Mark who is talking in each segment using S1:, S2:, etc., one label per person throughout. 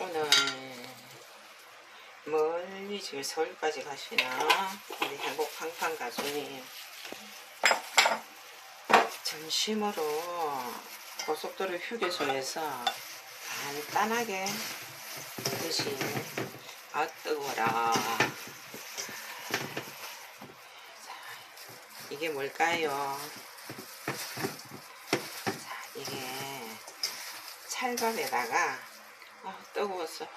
S1: 오늘 멀리 지금 서울까지 가시나? 우리 행복 팡팡 가수님. 점심으로 고속도로 휴게소에서 간단하게 드신 아 뜨거워라. 자, 이게 뭘까요? 자, 이게 찰밥에다가 아, 뜨거워서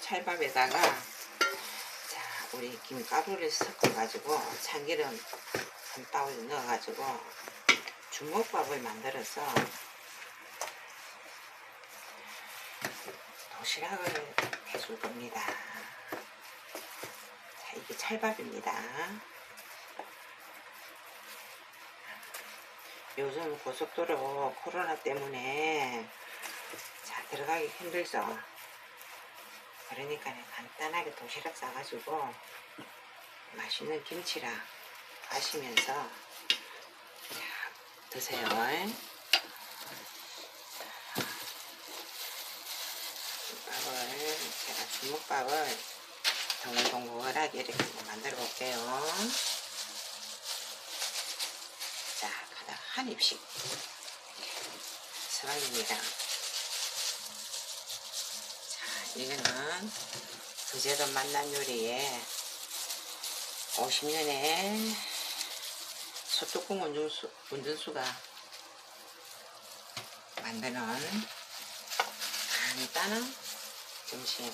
S1: 찰밥에다가 자 우리 김가루를 섞어가지고 참기름 한 바울 넣어가지고 주먹밥을 만들어서 도시락을 해줄 겁니다. 자 이게 찰밥입니다. 요즘 고속도로 코로나 때문에 자 들어가기 힘들죠. 그러니까 간단하게 도시락 싸가지고 맛있는 김치랑 마시면서 자, 드세요. 김밥을 제가 주먹밥을 동글동글하게 이렇게 만들어 볼게요. 자, 가다 한 입씩 서방입니다. 자, 이거는 그제도 만난 요리에 50년의 소뚜껑 운전수, 운전수가 만드는 간단한 점심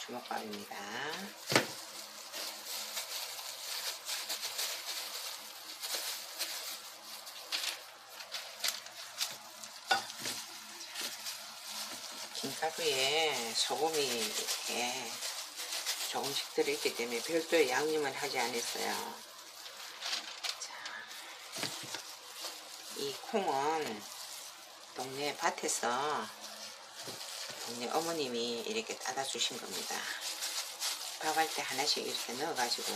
S1: 주먹밥입니다. 김가루에 소금이 이렇게 조금씩 들어있기 때문에 별도의 양념을 하지 않았어요. 자, 이 콩은 동네 밭에서 동네 어머님이 이렇게 따다 주신 겁니다. 밥할 때 하나씩 이렇게 넣어가지고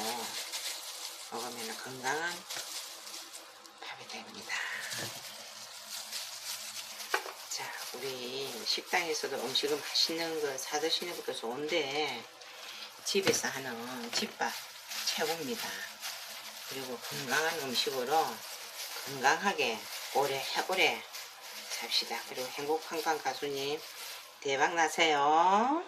S1: 먹으면 건강한 밥이 됩니다. 자, 우리 식당에서도 음식은 맛있는 거 사드시는 것도 좋은데 집에서 하는 집밥 최고입니다. 그리고 건강한 음식으로 건강하게 오래 오래 삽시다. 그리고 행복한강 가수님 대박 나세요.